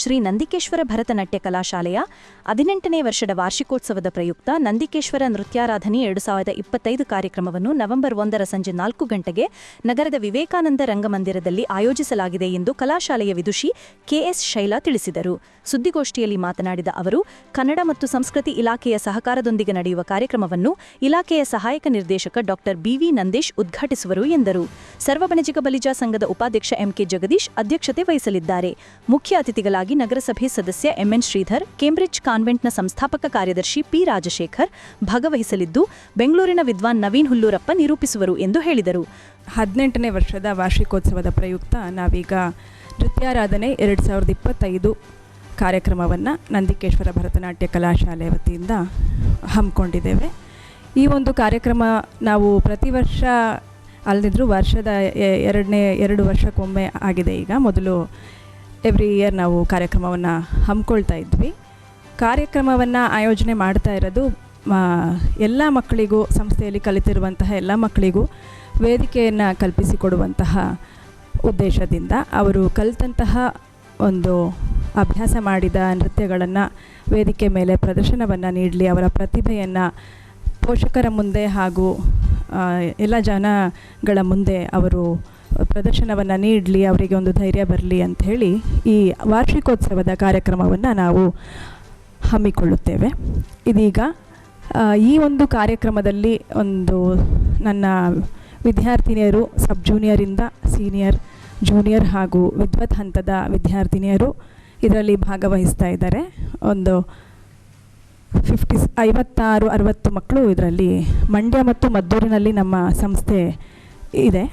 ಶ್ರೀ ನಂದಿಕೇಶ್ವರ ಭರತನಾಟ್ಯ ಕಲಾಶಾಲೆಯ ಹದಿನೆಂಟನೇ ವರ್ಷದ ವಾರ್ಷಿಕೋತ್ಸವದ ಪ್ರಯುಕ್ತ ನಂದಿಕೇಶ್ವರ ನೃತ್ಯಾರಾಧನೆ ಎರಡು ಸಾವಿರದ ಇಪ್ಪತ್ತೈದು ಕಾರ್ಯಕ್ರಮವನ್ನು ನವೆಂಬರ್ ಒಂದರ ಸಂಜೆ ನಾಲ್ಕು ಗಂಟೆಗೆ ನಗರದ ವಿವೇಕಾನಂದ ರಂಗಮಂದಿರದಲ್ಲಿ ಆಯೋಜಿಸಲಾಗಿದೆ ಎಂದು ಕಲಾಶಾಲೆಯ ವಿದುಷಿ ಕೆಎಸ್ ಶೈಲಾ ತಿಳಿಸಿದರು. ಸುದ್ದಿಗೋಷ್ಠಿಯಲ್ಲಿ ಮಾತನಾಡಿದ ಅವರು, ಕನ್ನಡ ಮತ್ತು ಸಂಸ್ಕೃತಿ ಇಲಾಖೆಯ ಸಹಕಾರದೊಂದಿಗೆ ನಡೆಯುವ ಕಾರ್ಯಕ್ರಮವನ್ನು ಇಲಾಖೆಯ ಸಹಾಯಕ ನಿರ್ದೇಶಕ ಡಾಕ್ಟರ್ ಬಿವಿ ನಂದೇಶ್ ಉದ್ಘಾಟಿಸುವರು ಎಂದರು. ಸರ್ವಬಣಜಿಗ ಬಲಿಜಾ ಸಂಘದ ಉಪಾಧ್ಯಕ್ಷ ಎಂಕೆ ಜಗದೀಶ್ ಅಧ್ಯಕ್ಷತೆ ವಹಿಸಲಿದ್ದಾರೆ. ಮುಖ್ಯ ಅತಿಥಿಗಳಾಗಿ ನಗರಸಭೆ ಸದಸ್ಯ ಎಂಎನ್ ಶ್ರೀಧರ್, ಕೇಂಬ್ರಿಡ್ಜ್ ಕಾನ್ವೆಂಟ್ನ ಸಂಸ್ಥಾಪಕ ಕಾರ್ಯದರ್ಶಿ ಪಿ ರಾಜಶೇಖರ್ ಭಾಗವಹಿಸಲಿದ್ದು, ಬೆಂಗಳೂರಿನ ವಿದ್ವಾನ್ ನವೀನ್ ಹುಲ್ಲೂರಪ್ಪ ನಿರೂಪಿಸುವರು ಎಂದು ಹೇಳಿದರು. ಹದಿನೆಂಟನೇ ವರ್ಷದ ವಾರ್ಷಿಕೋತ್ಸವದ ಪ್ರಯುಕ್ತ ನಾವೀಗ ನೃತ್ಯಾರಾಧನೆ ಎರಡು ಸಾವಿರದ ಇಪ್ಪತ್ತೈದು ಕಾರ್ಯಕ್ರಮವನ್ನು ನಂದಿಕೇಶ್ವರ ಭರತನಾಟ್ಯ ಕಲಾಶಾಲೆ ವತಿಯಿಂದ ಹಮ್ಮಿಕೊಂಡಿದ್ದೇವೆ. ಈ ಒಂದು ಕಾರ್ಯಕ್ರಮ ನಾವು ಪ್ರತಿ ವರ್ಷ ಅಲ್ಲದಿದ್ದರೂ ವರ್ಷದ ಎರಡನೇ ಎರಡು ವರ್ಷಕ್ಕೊಮ್ಮೆ ಆಗಿದೆ ಈಗ. ಮೊದಲು ಎವ್ರಿ ಇಯರ್ ನಾವು ಕಾರ್ಯಕ್ರಮವನ್ನು ಹಮ್ಮಿಕೊಳ್ತಾ ಇದ್ವಿ. ಕಾರ್ಯಕ್ರಮವನ್ನು ಆಯೋಜನೆ ಮಾಡ್ತಾ ಇರೋದು ಎಲ್ಲ ಮಕ್ಕಳಿಗೂ ಸಂಸ್ಥೆಯಲ್ಲಿ ಕಲಿತಿರುವಂತಹ ಎಲ್ಲ ಮಕ್ಕಳಿಗೂ ವೇದಿಕೆಯನ್ನು ಕಲ್ಪಿಸಿಕೊಡುವಂತಹ ಉದ್ದೇಶದಿಂದ ಅವರು ಕಲಿತಂತಹ ಒಂದು ಅಭ್ಯಾಸ ಮಾಡಿದ ನೃತ್ಯಗಳನ್ನು ವೇದಿಕೆ ಮೇಲೆ ಪ್ರದರ್ಶನವನ್ನು ನೀಡಲಿ, ಅವರ ಪ್ರತಿಭೆಯನ್ನು ಪೋಷಕರ ಮುಂದೆ ಹಾಗೂ ಎಲ್ಲ ಜನಗಳ ಮುಂದೆ ಅವರು ಪ್ರದರ್ಶನವನ್ನು ನೀಡಲಿ, ಅವರಿಗೆ ಒಂದು ಧೈರ್ಯ ಬರಲಿ ಅಂತ ಹೇಳಿ ಈ ವಾರ್ಷಿಕೋತ್ಸವದ ಕಾರ್ಯಕ್ರಮವನ್ನು ನಾವು ಹಮ್ಮಿಕೊಳ್ಳುತ್ತೇವೆ. ಇದೀಗ ಈ ಒಂದು ಕಾರ್ಯಕ್ರಮದಲ್ಲಿ ಒಂದು ನನ್ನ ವಿದ್ಯಾರ್ಥಿನಿಯರು, ಸಬ್ ಜೂನಿಯರಿಂದ ಸೀನಿಯರ್ ಜೂನಿಯರ್ ಹಾಗೂ ವಿದ್ವತ್ ಹಂತದ ವಿದ್ಯಾರ್ಥಿನಿಯರು ಇದರಲ್ಲಿ ಭಾಗವಹಿಸ್ತಾ ಇದ್ದಾರೆ. ಒಂದು ಫಿಫ್ಟಿ, ಐವತ್ತಾರು, ಅರವತ್ತು ಮಕ್ಕಳು ಇದರಲ್ಲಿ ಮಂಡ್ಯ ಮತ್ತು ಮದ್ದೂರಿನಲ್ಲಿ ನಮ್ಮ ಸಂಸ್ಥೆ ಇದೆ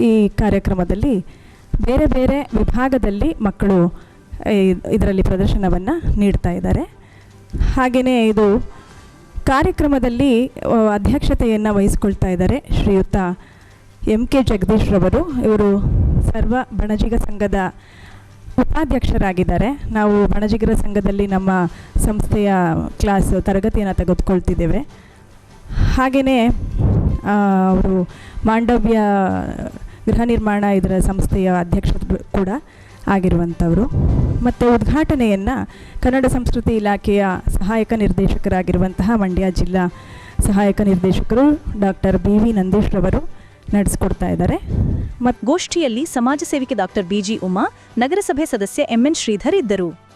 ಈ ಕಾರ್ಯಕ್ರಮದಲ್ಲಿ. ಬೇರೆ ಬೇರೆ ವಿಭಾಗದಲ್ಲಿ ಮಕ್ಕಳು ಇದರಲ್ಲಿ ಪ್ರದರ್ಶನವನ್ನು ನೀಡ್ತಾ ಇದ್ದಾರೆ. ಹಾಗೆಯೇ ಇದು ಕಾರ್ಯಕ್ರಮದಲ್ಲಿ ಅಧ್ಯಕ್ಷತೆಯನ್ನು ವಹಿಸ್ಕೊಳ್ತಾ ಇದ್ದಾರೆ ಶ್ರೀಯುತ ಎಂ ಕೆ ಜಗದೀಶ್ ರವರು. ಇವರು ಸರ್ವ ಬಣಜಿಗ ಸಂಘದ ಉಪಾಧ್ಯಕ್ಷರಾಗಿದ್ದಾರೆ. ನಾವು ಬಣಜಿಗರ ಸಂಘದಲ್ಲಿ ನಮ್ಮ ಸಂಸ್ಥೆಯ ಕ್ಲಾಸ್, ತರಗತಿಯನ್ನು ತೆಗೆದುಕೊಳ್ತಿದ್ದೇವೆ. ಹಾಗೆಯೇ ಅವರು ಮಾಂಡವ್ಯ ಗೃಹ ನಿರ್ಮಾಣ ಇದರ ಸಂಸ್ಥೆಯ ಅಧ್ಯಕ್ಷರು ಕೂಡ ಆಗಿರುವಂಥವರು. ಮತ್ತು ಉದ್ಘಾಟನೆಯನ್ನು ಕನ್ನಡ ಸಂಸ್ಕೃತಿ ಇಲಾಖೆಯ ಸಹಾಯಕ ನಿರ್ದೇಶಕರಾಗಿರುವಂತಹ ಮಂಡ್ಯ ಜಿಲ್ಲಾ ಸಹಾಯಕ ನಿರ್ದೇಶಕರು ಡಾಕ್ಟರ್ ಬಿ ವಿ ನಂದೀಶ್ ರವರು ನಡೆಸ್ಕೊಡ್ತಾ ಇದ್ದಾರೆ. ಮತ್ತು ಗೋಷ್ಠಿಯಲ್ಲಿ ಸಮಾಜ ಸೇವಿಕೆ ಡಾಕ್ಟರ್ ಬಿ ಜಿ ಉಮಾ, ನಗರಸಭೆ ಸದಸ್ಯ ಎಂಎನ್ ಶ್ರೀಧರ್ ಇದ್ದರು.